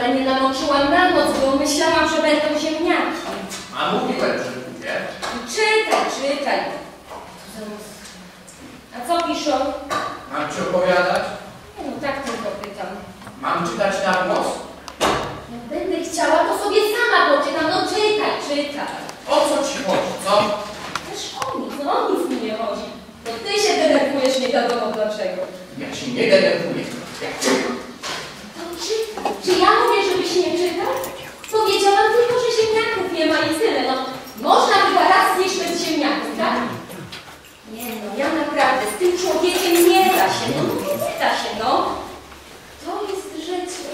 wcale nie namączyłam na noc, bo myślałam, że będą ziemniaki. A mówiłem, że kupię. Czytaj, czytaj. A co piszą? Mam ci opowiadać? Nie no, tak tylko pytam. Mam czytać na głos? Jak będę chciała, to sobie sama poczytam. No czytaj, czytaj. O co ci chodzi, co? Też o nic, no o nic mi nie chodzi. To ty się denerwujesz nie wiadomo dlaczego. Ja się nie denerwuję. Ja To czytaj. Czy ja mówię, żebyś nie czytał? Powiedziałam tylko, że ziemniaków nie ma i tyle. No, można chyba raz zjeść bez ziemniaków, tak? Nie no, ja naprawdę z tym człowiekiem nie da się. No nie da się, no. To jest życie.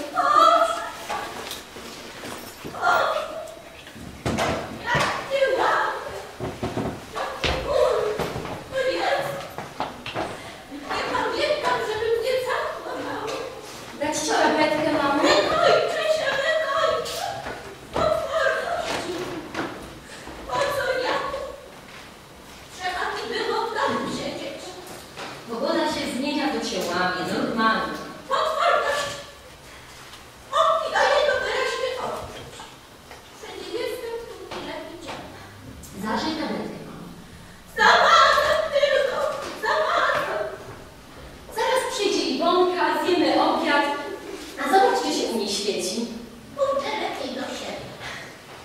Dać ci tabletkę, mamo? Pogoda się zmienia, to cię łamie, normalnie. Zażyj tabletkę, mamo. Zaraz przyjdzie Iwonka, zjemy obiad, a zobacz, czy się u niej świeci.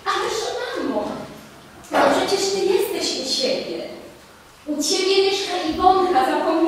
Ależ mamo, no przecież ty jesteś u siebie. U ciebie mieszka Iwonka, zapomniałaś?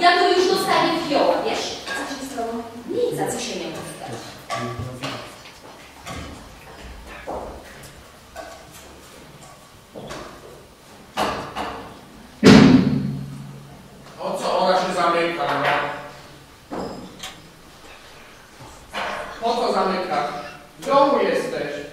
Ja tu już dostaję fioła, wiesz? Co się stało? Nic, za co się nie mówi. Tak, o co ona się zamyka? No po co zamyka, W domu jesteś.